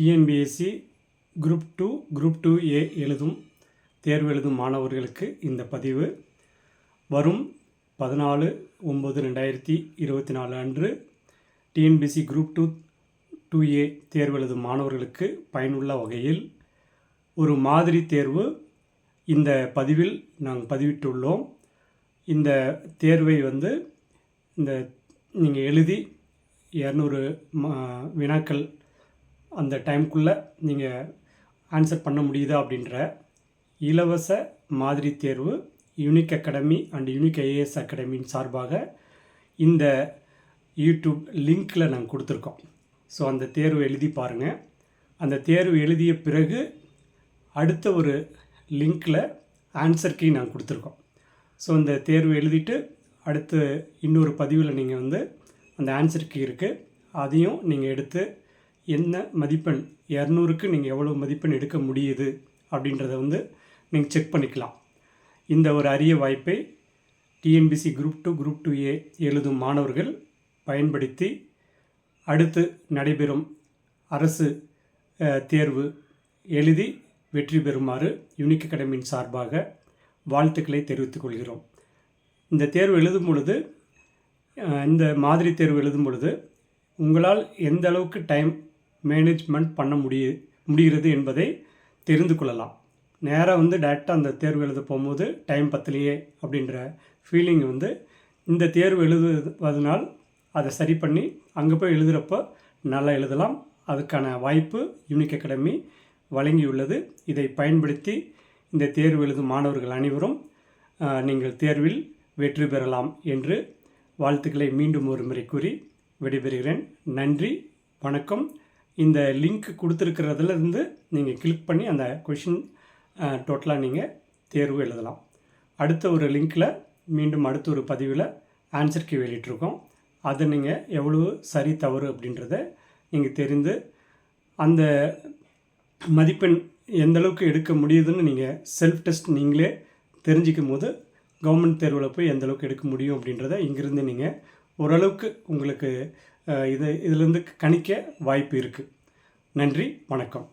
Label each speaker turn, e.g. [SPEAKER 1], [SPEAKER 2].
[SPEAKER 1] TNPSC group two group two A எழுதும் தேர்வு எழுதும் மாணவர்களுக்கு இந்த பதிவு. வரும் பதினாலு ஒம்பது ரெண்டாயிரத்தி இருபத்தி நாலு அன்று TNPSC group two two A தேர்வு எழுதும் மாணவர்களுக்கு பயனுள்ள வகையில் ஒரு மாதிரி தேர்வு. இந்த பதிவில் நாங்கள் பதிவிட்டுள்ளோம். இந்த தேர்வை வந்து இந்த நீங்கள் எழுதி இரநூறு வினாக்கள் அந்த டைம்குள்ளே நீங்கள் ஆன்சர் பண்ண முடியுதா அப்படின்ற இலவச மாதிரி தேர்வு unique academy and unique IAS அகாடமியின் சார்பாக இந்த யூடியூப் லிங்க்கில் நாங்கள் கொடுத்துருக்கோம். ஸோ அந்த தேர்வு எழுதி பாருங்கள் அந்த தேர்வு எழுதிய பிறகு அடுத்த ஒரு லிங்க்கில் ஆன்சர் கீ நாங்கள் கொடுத்துருக்கோம். ஸோ இந்த தேர்வு எழுதிட்டு அடுத்து இன்னொரு பதிவில் நீங்கள் வந்து அந்த ஆன்சர் கீ இருக்குது அதையும் நீங்கள் எடுத்து என்ன மதிப்பெண்? இரநூறுக்கு நீங்கள் எவ்வளோ மதிப்பெண் எடுக்க முடியுது? அப்படின்றத வந்து நீங்கள் செக் பண்ணிக்கலாம். இந்த ஒரு அரிய வாய்ப்பை TNPC group two group two A எழுதும் மாணவர்கள் பயன்படுத்தி அடுத்து நடைபெறும் அரசு தேர்வு எழுதி வெற்றி பெறுமாறு யூனிக் அகாடமியின் சார்பாக வாழ்த்துக்களை தெரிவித்துக் கொள்கிறோம். இந்த தேர்வு எழுதும் பொழுது இந்த மாதிரி தேர்வு எழுதும் பொழுது உங்களால் எந்த அளவுக்கு டைம் மேனேஜ்மெண்ட் பண்ண முடிய முடிகிறது என்பதை தெரிந்து கொள்ளலாம். நேராக வந்து டேரெக்டாக அந்த தேர்வு எழுத போகும்போது டைம் பத்தலையே அப்படின்ற ஃபீலிங் வந்து இந்த தேர்வு எழுதுவதனால் அதை சரி பண்ணி அங்கே போய் எழுதுகிறப்போ நல்லா எழுதலாம். அதுக்கான வாய்ப்பு யூனிக் அகாடமி வழங்கியுள்ளது. இதை பயன்படுத்தி இந்த தேர்வு எழுதும் மாணவர்கள் அனைவரும் நீங்கள் தேர்வில் வெற்றி பெறலாம் என்று வாழ்த்துக்களை மீண்டும் ஒரு முறை கூறி விடைபெறுகிறேன். நன்றி வணக்கம். இந்த லிங்க் கொடுத்துருக்கிறதுலேருந்து நீங்கள் கிளிக் பண்ணி அந்த கொஷின் டோட்டலாக நீங்கள் தேர்வு எழுதலாம். அடுத்த ஒரு லிங்க்கில் மீண்டும் அடுத்த ஒரு பதிவில் ஆன்சர் கீ வெளியிட்ருக்கோம் அதை நீங்கள் எவ்வளவு சரி தவறு அப்படின்றத நீங்கள் தெரிந்து அந்த மதிப்பெண் எந்த அளவுக்கு எடுக்க முடியுதுன்னு நீங்கள் செல்ஃப் டெஸ்ட் நீங்களே தெரிஞ்சிக்கும் போது கவர்மெண்ட் தேர்வில் போய் எந்த அளவுக்கு எடுக்க முடியும் அப்படின்றத இங்கிருந்து நீங்கள் ஓரளவுக்கு உங்களுக்கு இது இதிலிருந்து கணிக்க வாய்ப்பு இருக்குது நன்றி வணக்கம்.